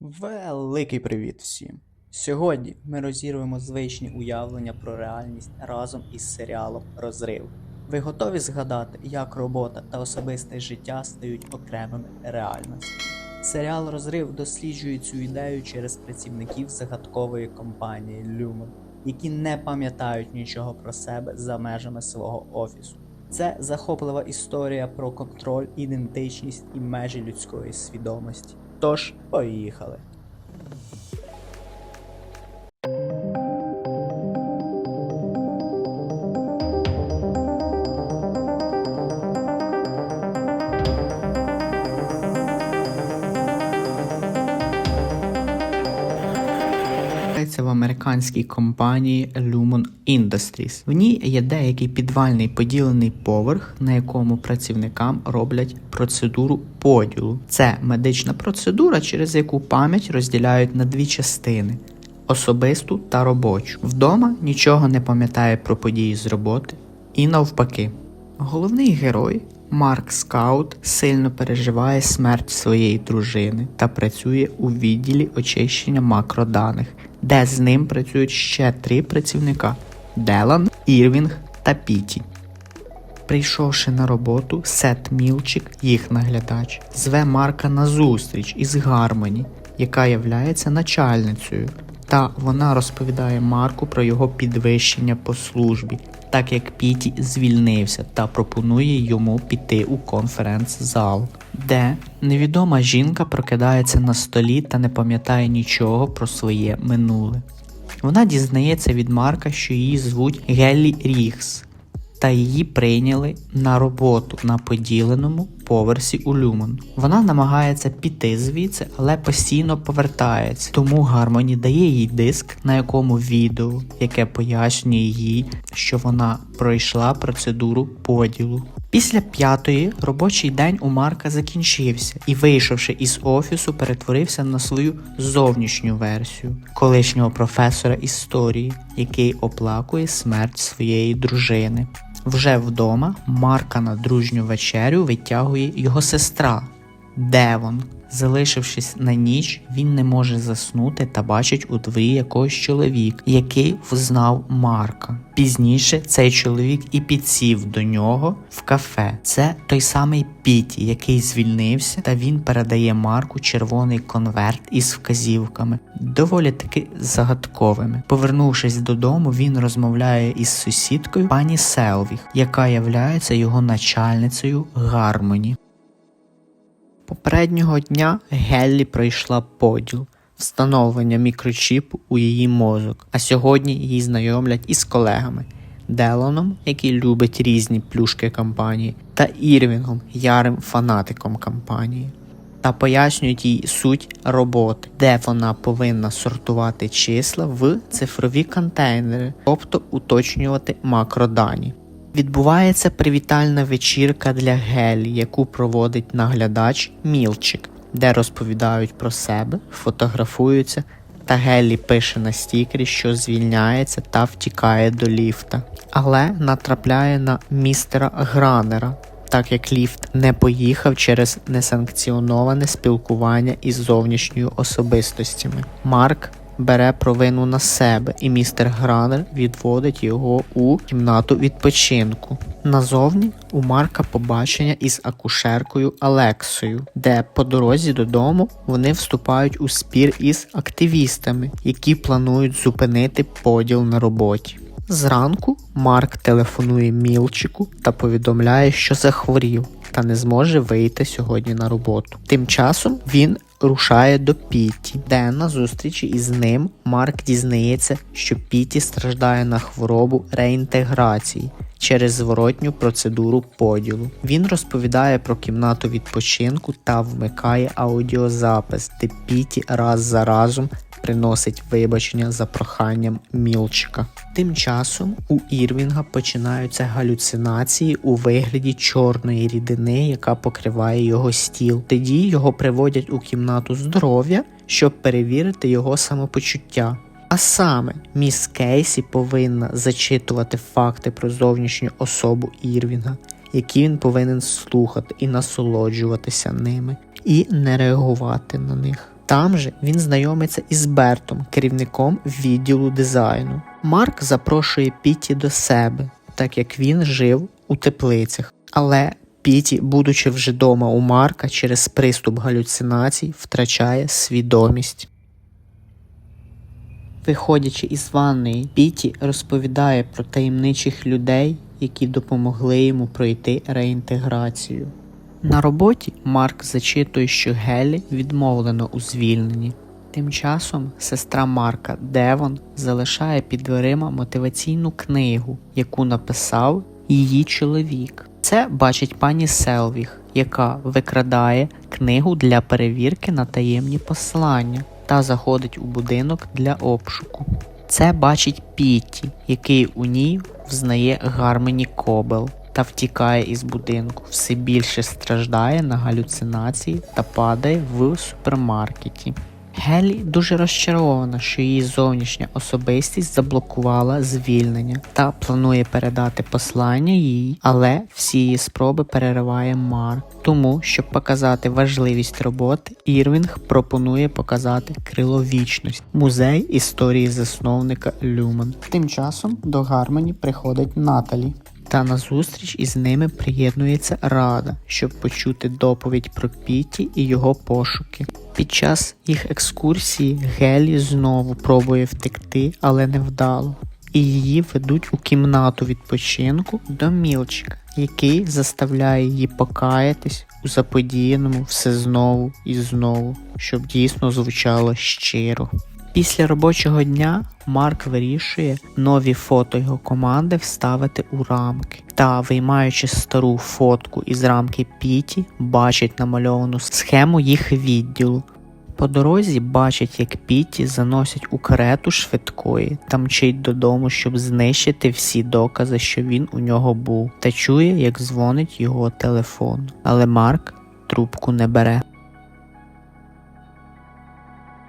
Великий привіт всім! Сьогодні ми розірвемо звичні уявлення про реальність разом із серіалом Розрив. Ви готові згадати, як робота та особисте життя стають окремими реальностями? Серіал Розрив досліджує цю ідею через працівників загадкової компанії Lumen, які не пам'ятають нічого про себе за межами свого офісу. Це захоплива історія про контроль, ідентичність і межі людської свідомості. Тож, поїхали. Американській компанії Lumon Industries. В ній є деякий підвальний поділений поверх, на якому працівникам роблять процедуру поділу. Це медична процедура, через яку пам'ять розділяють на дві частини: особисту та робочу. Вдома нічого не пам'ятає про події з роботи, і навпаки. Головний герой Марк Скаут сильно переживає смерть своєї дружини та працює у відділі очищення макроданих, де з ним працюють ще три працівника: Делан, Ірвінг та Піті. Прийшовши на роботу, Сет Мілчик, їх наглядач, зве Марка на зустріч із Гармоні, яка являється начальницею. Та вона розповідає Марку про його підвищення по службі, так як Піті звільнився та пропонує йому піти у конференц-зал, де невідома жінка прокидається на столі та не пам'ятає нічого про своє минуле. Вона дізнається від Марка, що її звуть Геллі Рігс, та її прийняли на роботу на поділеному поверсі у Люмон. Вона намагається піти звідси, але постійно повертається. Тому Гармоні дає їй диск, на якому відео, яке пояснює їй, що вона пройшла процедуру поділу. Після п'ятої робочий день у Марка закінчився і, вийшовши із офісу, перетворився на свою зовнішню версію колишнього професора історії, який оплакує смерть своєї дружини. Вже вдома Марка на дружню вечерю витягує його сестра Девон. Залишившись на ніч, він не може заснути та бачить у дворі якогось чоловік, який взнав Марка. Пізніше цей чоловік і підсів до нього в кафе. Це той самий Піті, який звільнився, та він передає Марку червоний конверт із вказівками, доволі таки загадковими. Повернувшись додому, він розмовляє із сусідкою пані Селвіг, яка являється його начальницею Гармоні. Попереднього дня Геллі пройшла поділ, встановлення мікрочіпу у її мозок, а сьогодні її знайомлять із колегами Делоном, який любить різні плюшки компанії, та Ірвінгом, ярим фанатиком компанії. Та пояснюють їй суть роботи, де вона повинна сортувати числа в цифрові контейнери, тобто уточнювати макродані. Відбувається привітальна вечірка для Гелі, яку проводить наглядач Мілчик, де розповідають про себе, фотографуються, та Гелі пише на стікері, що звільняється та втікає до ліфта. Але натрапляє на містера Гранера, так як ліфт не поїхав через несанкціоноване спілкування із зовнішньою особистостями. Марк бере провину на себе, і містер Гранер відводить його у кімнату відпочинку. Назовні у Марка побачення із акушеркою Алексою, де по дорозі додому вони вступають у спір із активістами, які планують зупинити поділ на роботі. Зранку Марк телефонує Мілчику та повідомляє, що захворів та не зможе вийти сьогодні на роботу. Тим часом він рушає до Піті, де на зустрічі із ним Марк дізнається, що Піті страждає на хворобу реінтеграції через зворотню процедуру поділу. Він розповідає про кімнату відпочинку та вмикає аудіозапис, де Піті раз за разом приносить вибачення за проханням Мілчика. Тим часом у Ірвінга починаються галюцинації у вигляді чорної рідини, яка покриває його стіл. Тоді його приводять у кімнату здоров'я, щоб перевірити його самопочуття. А саме, міс Кейсі повинна зачитувати факти про зовнішню особу Ірвінга, які він повинен слухати і насолоджуватися ними, і не реагувати на них. Там же він знайомиться із Бертом, керівником відділу дизайну. Марк запрошує Піті до себе, так як він жив у теплицях. Але Піті, будучи вже дома у Марка через приступ галюцинацій, втрачає свідомість. Виходячи із ванної, Піті розповідає про таємничих людей, які допомогли йому пройти реінтеграцію. На роботі Марк зачитує, що Гелі відмовлено у звільненні. Тим часом сестра Марка Девон залишає під дверима мотиваційну книгу, яку написав її чоловік. Це бачить пані Селвіг, яка викрадає книгу для перевірки на таємні послання та заходить у будинок для обшуку. Це бачить Пітті, який у ній взнає Гармені Кобел та втікає із будинку, все більше страждає на галюцинації та падає в супермаркеті. Гелі дуже розчарована, що її зовнішня особистість заблокувала звільнення та планує передати послання їй, але всі її спроби перериває Марк. Тому, щоб показати важливість роботи, Ірвінг пропонує показати крило вічності музей історії засновника Люмен. Тим часом до Гармоні приходить Наталі. Та на зустріч із ними приєднується Рада, щоб почути доповідь про Піті і його пошуки. Під час їх екскурсії Гелі знову пробує втекти, але невдало. І її ведуть у кімнату відпочинку до Мілчика, який заставляє її покаятись у заподіяному все знову і знову, щоб дійсно звучало щиро. Після робочого дня Марк вирішує нові фото його команди вставити у рамки. Та, виймаючи стару фотку із рамки Піті, бачить намальовану схему їх відділу. По дорозі бачить, як Піті заносять у карету швидкої та мчить додому, щоб знищити всі докази, що він у нього був, та чує, як дзвонить його телефон. Але Марк трубку не бере.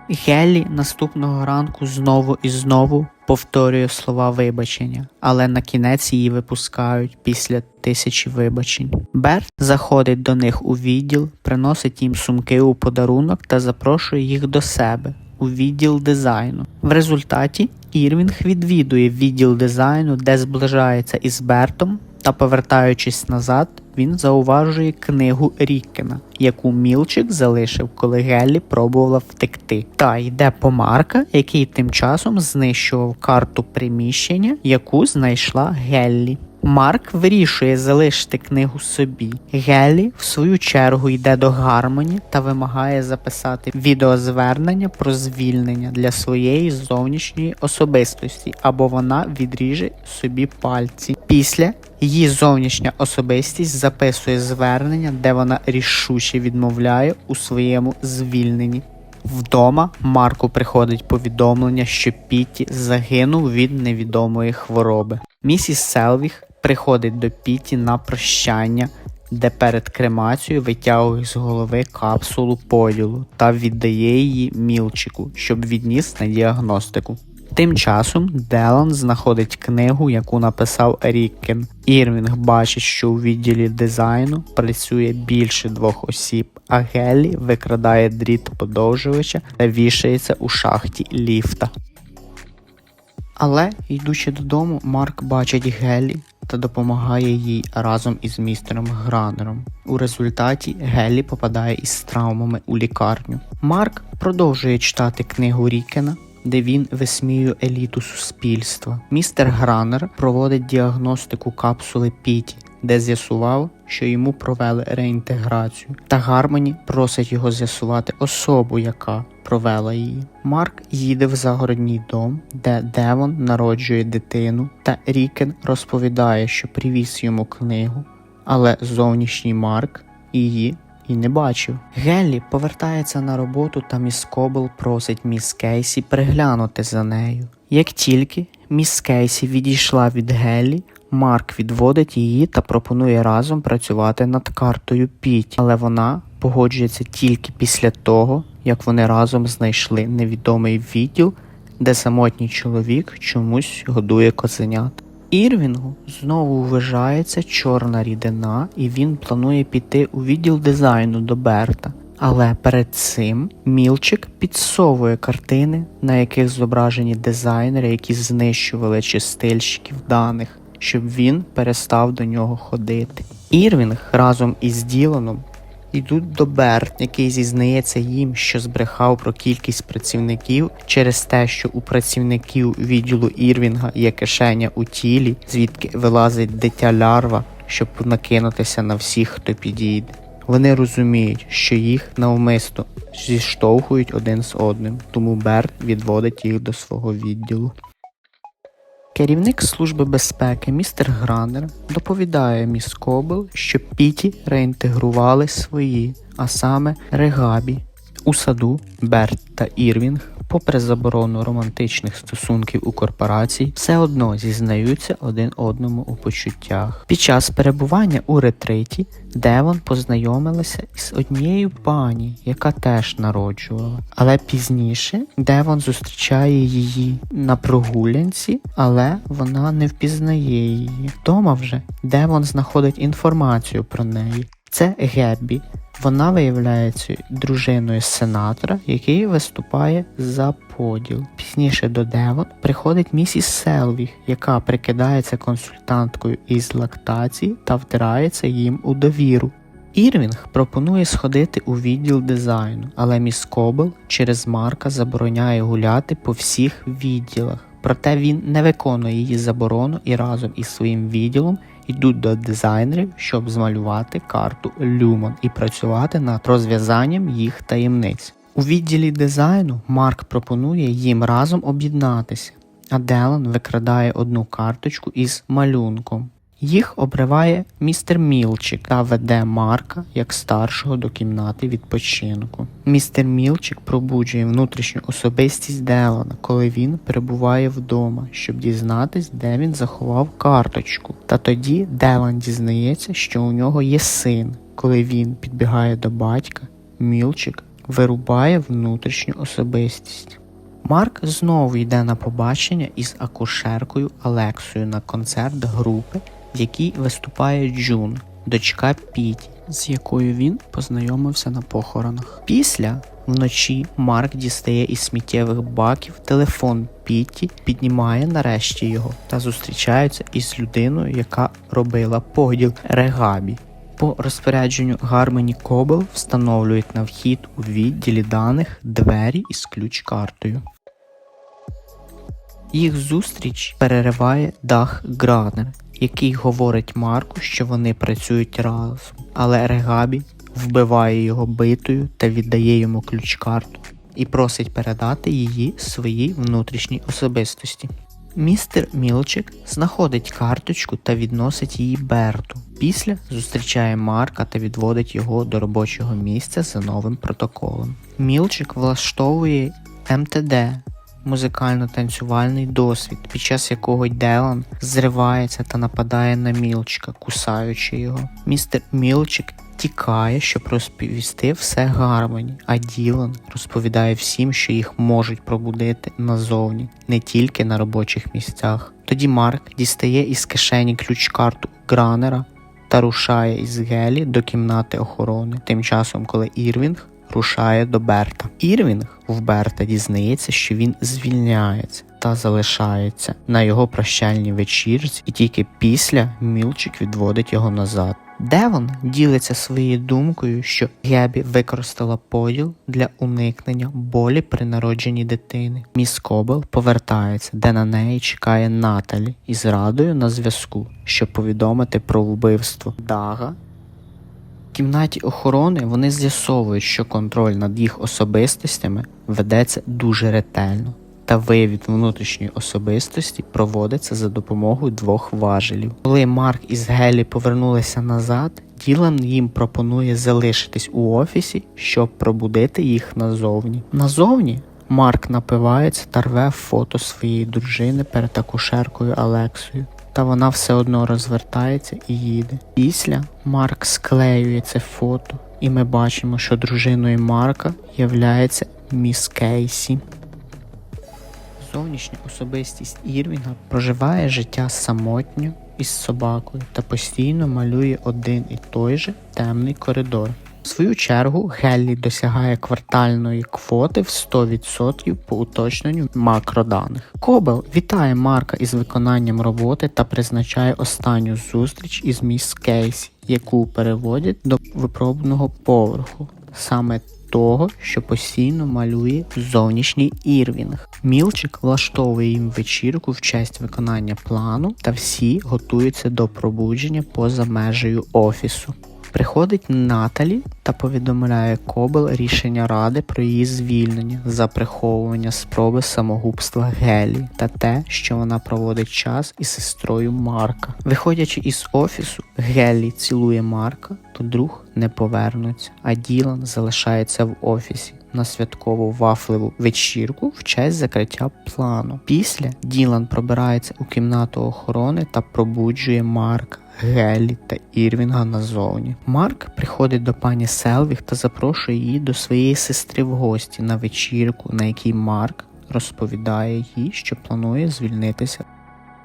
Геллі наступного ранку знову і знову повторює слова вибачення, але на кінець її випускають після тисячі вибачень. Берт заходить до них у відділ, приносить їм сумки у подарунок та запрошує їх до себе у відділ дизайну. В результаті Ірвінг відвідує відділ дизайну, де зближається із Бертом, та повертаючись назад, він зауважує книгу Ріккена, яку Мілчик залишив, коли Геллі пробувала втекти, та йде по Марка, який тим часом знищував карту приміщення, яку знайшла Геллі. Марк вирішує залишити книгу собі. Геллі, в свою чергу, йде до Гармоні та вимагає записати відеозвернення про звільнення для своєї зовнішньої особистості, або вона відріже собі пальці. Після її зовнішня особистість записує звернення, де вона рішуче відмовляє у своєму звільненні. Вдома Марку приходить повідомлення, що Піті загинув від невідомої хвороби. Місіс Селвіг приходить до Піті на прощання, де перед кремацією витягує з голови капсулу поділу та віддає її мілчику, щоб відніс на діагностику. Тим часом Делан знаходить книгу, яку написав Ріккен. Ірвінг бачить, що у відділі дизайну працює більше двох осіб, а Геллі викрадає дріт подовжувача та вішається у шахті ліфта. Але, йдучи додому, Марк бачить Геллі та допомагає їй разом із містером Гранером. У результаті Геллі попадає із травмами у лікарню. Марк продовжує читати книгу Рікена, де він висміює еліту суспільства. Містер Гранер проводить діагностику капсули Піті, де з'ясував, що йому провели реінтеграцію, та Гармоні просить його з'ясувати особу, яка провела її. Марк їде в загородній дом, де Девон народжує дитину, та Рікен розповідає, що привіз йому книгу, але зовнішній Марк її і не бачив. Геллі повертається на роботу, та міс Кобл просить міс Кейсі приглянути за нею. Як тільки міс Кейсі відійшла від Геллі, Марк відводить її та пропонує разом працювати над картою Піті, але вона погоджується тільки після того, як вони разом знайшли невідомий відділ, де самотній чоловік чомусь годує козенят. Ірвінгу знову вважається чорна рідина, і він планує піти у відділ дизайну до Берта. Але перед цим Мілчик підсовує картини, на яких зображені дизайнери, які знищували чистильщиків даних, щоб він перестав до нього ходити. Ірвінг разом із Діланом йдуть до Берт, який зізнається їм, що збрехав про кількість працівників через те, що у працівників відділу Ірвінга є кишеня у тілі, звідки вилазить дитя лярва, щоб накинутися на всіх, хто підійде. Вони розуміють, що їх навмисно зіштовхують один з одним, тому Берт відводить їх до свого відділу. Керівник Служби безпеки містер Гранер доповідає міс Кобел, що Піті реінтегрували свої, а саме Регабі. У саду Берт та Ірвінг, попри заборону романтичних стосунків у корпорації, все одно зізнаються один одному у почуттях. Під час перебування у ретриті Девон познайомилася із однією пані, яка теж народжувала. Але пізніше Девон зустрічає її на прогулянці, але вона не впізнає її. Вдома вже Девон знаходить інформацію про неї. Це Геббі. Вона виявляється дружиною сенатора, який виступає за поділ. Пізніше до Девон приходить місіс Селвіг, яка прикидається консультанткою із лактації та втирається їм у довіру. Ірвінг пропонує сходити у відділ дизайну, але міс Кобел через Марка забороняє гуляти по всіх відділах. Проте він не виконує її заборону і разом із своїм відділом йдуть до дизайнерів, щоб змалювати карту Люмон і працювати над розв'язанням їх таємниць. У відділі дизайну Марк пропонує їм разом об'єднатися, а Делан викрадає одну карточку із малюнком. Їх обриває містер Мілчик та веде Марка як старшого до кімнати відпочинку. Містер Мілчик пробуджує внутрішню особистість Делана, коли він перебуває вдома, щоб дізнатись, де він заховав карточку. Та тоді Делан дізнається, що у нього є син. Коли він підбігає до батька, Мілчик вирубає внутрішню особистість. Марк знову йде на побачення із акушеркою Алексою на концерт групи, в якій виступає Джун, дочка Піті, з якою він познайомився на похоронах. Після вночі Марк дістає із сміттєвих баків телефон Піті, піднімає нарешті його та зустрічається із людиною, яка робила поділ Регабі. По розпорядженню Гармоні Кобел встановлюють на вхід у відділі даних двері із ключ-картою. Їх зустріч перериває Дах Гранер, який говорить Марку, що вони працюють разом, але Регабі вбиває його битою та віддає йому ключ-карту і просить передати її своїй внутрішній особистості. Містер Мілчик знаходить карточку та відносить її Берту. Після зустрічає Марка та відводить його до робочого місця за новим протоколом. Мілчик влаштовує МТД музикально-танцювальний досвід, під час якого Делан зривається та нападає на Мілчика, кусаючи його. Містер Мілчик тікає, щоб розповісти все Гармоні, а Ділан розповідає всім, що їх можуть пробудити назовні, не тільки на робочих місцях. Тоді Марк дістає із кишені ключ-карту Гранера та рушає із Гелі до кімнати охорони. Тим часом, коли Ірвінг рушає до Берта. Ірвінг в Берта дізнається, що він звільняється та залишається на його прощальній вечірці, і тільки після Мілчик відводить його назад. Девон ділиться своєю думкою, що Гебі використала поділ для уникнення болі при народженні дитини. Міс Кобел повертається, де на неї чекає Наталі із радою на зв'язку, щоб повідомити про вбивство Дага кімнаті охорони вони з'ясовують, що контроль над їх особистостями ведеться дуже ретельно, та вивід внутрішньої особистості проводиться за допомогою двох важелів. Коли Марк із Гелі повернулися назад, Ділан їм пропонує залишитись у офісі, щоб пробудити їх назовні. Назовні Марк напивається та рве фото своєї дружини перед акушеркою Алексою та вона все одно розвертається і їде. Після Марк склеює це фото, і ми бачимо, що дружиною Марка являється міс Кейсі. Зовнішня особистість Ірвінга проживає життя самотньо із собакою та постійно малює один і той же темний коридор. Свою чергу Геллі досягає квартальної квоти в 100% по уточненню макроданих. Кобел вітає Марка із виконанням роботи та призначає останню зустріч із міс Кейсі, яку переводять до випробуваного поверху. Саме того, що постійно малює зовнішній Ірвінг. Мілчик влаштовує їм вечірку в честь виконання плану, та всі готуються до пробудження поза межею офісу. Приходить Наталі та повідомляє Кобел рішення ради про її звільнення за приховування спроби самогубства Гелі та те, що вона проводить час із сестрою Марка. Виходячи із офісу, Геллі цілує Марка, то друг не повернуться, а Ділан залишається в офісі на святкову вафлеву вечірку в честь закриття плану. Після Ділан пробирається у кімнату охорони та пробуджує Марка. Геллі та Ірвінга назовні. Марк приходить до пані Селвіх та запрошує її до своєї сестри в гості на вечірку, на якій Марк розповідає їй, що планує звільнитися.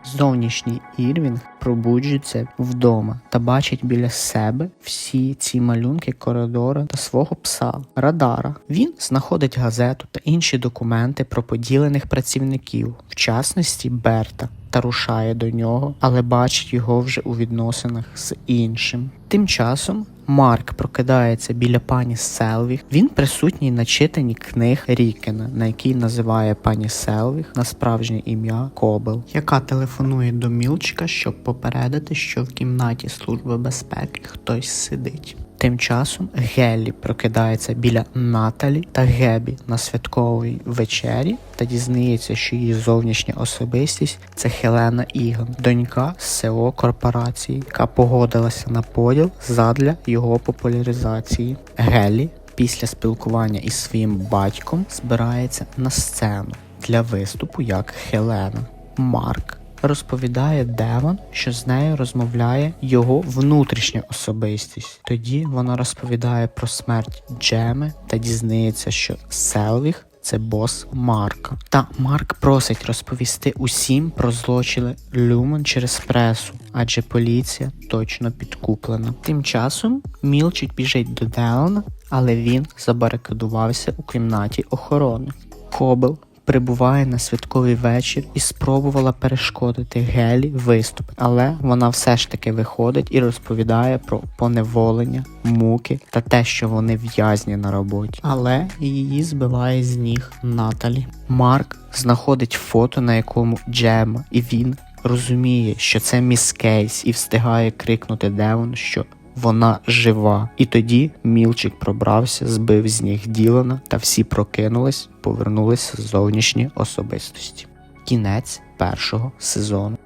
Зовнішній Ірвінг пробуджується вдома та бачить біля себе всі ці малюнки коридора та свого пса Радара. Він знаходить газету та інші документи про поділених працівників, в частності Берта, та рушає до нього, але бачить його вже у відносинах з іншим. Тим часом Марк прокидається біля пані Селвіх. Він присутній на читанні книг Рікена, на якій називає пані Селвіх на справжнє ім'я Кобел, яка телефонує до Мілчика, щоб попередити, що в кімнаті служби безпеки хтось сидить. Тим часом Геллі прокидається біля Наталі та Гебі на святковій вечері та дізнається, що її зовнішня особистість це Хелена Іган, донька СЕО корпорації, яка погодилася на поділ задля його популяризації. Геллі після спілкування із своїм батьком збирається на сцену для виступу як Хелена. Марк розповідає Девон, що з нею розмовляє його внутрішня особистість. Тоді вона розповідає про смерть Джеми та дізнається, що Селвіх це бос Марка. Та Марк просить розповісти усім про злочини Люман через пресу, адже поліція точно підкуплена. Тим часом Мілчик біжить до Делана, але він забарикадувався у кімнаті охорони. Кобел прибуває на святковий вечір і спробувала перешкодити Гелі виступ, але вона все ж таки виходить і розповідає про поневолення, муки та те, що вони в'язні на роботі. Але її збиває з ніг Наталі. Марк знаходить фото, на якому Джема, і він розуміє, що це міс Кейс, і встигає крикнути Девон, що вона жива. І тоді Мілчик пробрався, збив з ніг Ділана, та всі прокинулись, повернулися з зовнішні особистості. Кінець першого сезону.